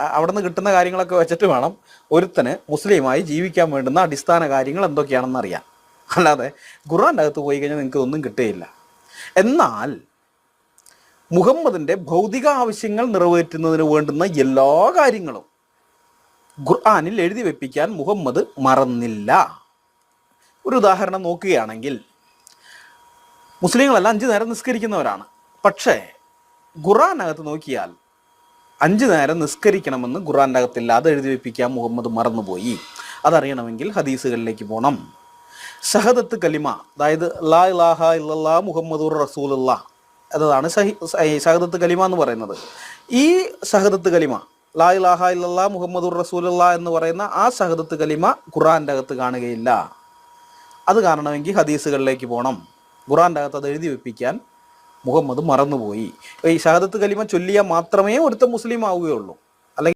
അവിടെ നിന്ന് കിട്ടുന്ന കാര്യങ്ങളൊക്കെ വെച്ചിട്ട് വേണം ഒരുത്തന് മുസ്ലിമായി ജീവിക്കാൻ വേണ്ടുന്ന അടിസ്ഥാന കാര്യങ്ങൾ എന്തൊക്കെയാണെന്ന് അറിയാം അല്ലാതെ ഖുർആന്റെ അകത്ത് പോയി കഴിഞ്ഞാൽ നിങ്ങൾക്ക് ഒന്നും കിട്ടുകയില്ല എന്നാൽ മുഹമ്മദിന്റെ ഭൗതിക ആവശ്യങ്ങൾ നിറവേറ്റുന്നതിന് വേണ്ടുന്ന എല്ലാ കാര്യങ്ങളും ഖുർആാനിൽ എഴുതി വെപ്പിക്കാൻ മുഹമ്മദ് മറന്നില്ല. ഒരു ഉദാഹരണം നോക്കുകയാണെങ്കിൽ മുസ്ലിങ്ങളെല്ലാം അഞ്ച് നേരം നിസ്കരിക്കുന്നവരാണ്. പക്ഷേ ഖുർആനകത്ത് നോക്കിയാൽ അഞ്ച് നേരം നിസ്കരിക്കണമെന്ന് ഖുറാന്റെ അകത്തില്ല അത് എഴുതി വെപ്പിക്കാൻ മുഹമ്മദ് മറന്നുപോയി. അതറിയണമെങ്കിൽ ഹദീസുകളിലേക്ക് പോകണം ഷഹദത്ത് കലിമ അതായത് ലാ ഇലാഹ ഇല്ലാ മുഹമ്മദുർ റസൂലുള്ള എന്നതാണ് ഷഹി ഷഹി- ഷഹദത്ത് കലിമ എന്ന് പറയുന്നത്. ഈ ഷഹദത്ത് കലിമ ലാ ഇലാഹ ഇല്ലാ മുഹമ്മദുർ റസൂലുള്ള എന്ന് പറയുന്ന ആ ഷഹദത്ത് കലിമ ഖുറാന്റെ അകത്ത് കാണുകയില്ല. അത് കാണണമെങ്കിൽ ഹദീസുകളിലേക്ക് പോകണം ഖുറാന്റെ അകത്ത് അത് എഴുതി വെപ്പിക്കാൻ മുഹമ്മദ് മറന്നുപോയി. ഈ ഷഹാദത്ത് കലിമ ചൊല്ലിയാൽ മാത്രമേ ഒരുത്ത മുസ്ലിം ആവുകയുള്ളൂ.